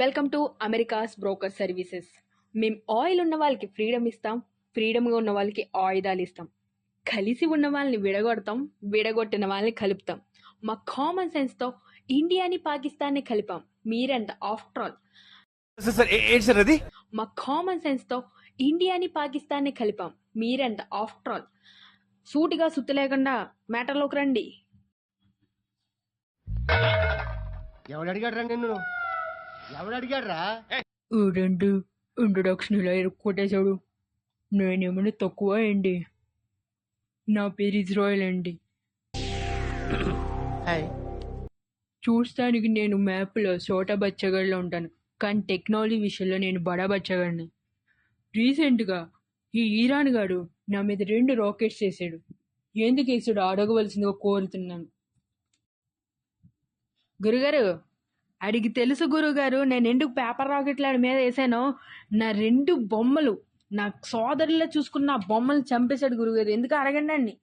Welcome to America's broker services మేము oil ఉన్న వాళ్ళకి ఫ్రీడమ్ ఇస్తాం ఫ్రీడమ్గా ఉన్న వాళ్ళకి ఆయుధాలు ఇస్తాం. కలిసి ఉన్న వాళ్ళని విడగొడతాం విడగొట్టిన వాళ్ళని కలుపుతాం. మా కామన్ సెన్స్తో ఇండియాని పాకిస్తాన్ని కలిపాం. మీరెంత ఆఫ్టర్ ఆల్ మా కామన్ సెన్స్తో ఇండియాని పాకిస్తాన్ని కలిపాం. మీరెంత ఆఫ్టర్ ఆల్ సూటిగా సుత్తి లేకుండా మ్యాటర్లోకి రండి. ఎవడు అడిగాడు రా నిన్ను ఎవడు అడిగాడు రా ఏంటంటే ఇంట్రొడక్షన్ ఇలా కొట్టేశాడు. నేనేమైనా తక్కువ అండి నా పేరు ఇజ్రాయల్ అండి హాయ్ చూస్తానికి నేను మ్యాప్లో చోట బచ్చగడిలో ఉంటాను. కానీ టెక్నాలజీ విషయంలో నేను బడా బచ్చగడిని. రీసెంట్గా ఈ ఈరాన్ గాడు నా మీద రెండు రాకెట్స్ వేసాడు. ఎందుకు వేసాడు అడగవలసిందిగా కోరుతున్నాను. గురుగారు అడిగి తెలుసు గురుగారు నేను ఎందుకు పేపర్ రాకెట్లాడి మీద వేసానో? నా రెండు బొమ్మలు నా సోదరుల్లో చూసుకున్న బొమ్మలు చంపేశాడు గురుగారు. ఎందుకు అడగండి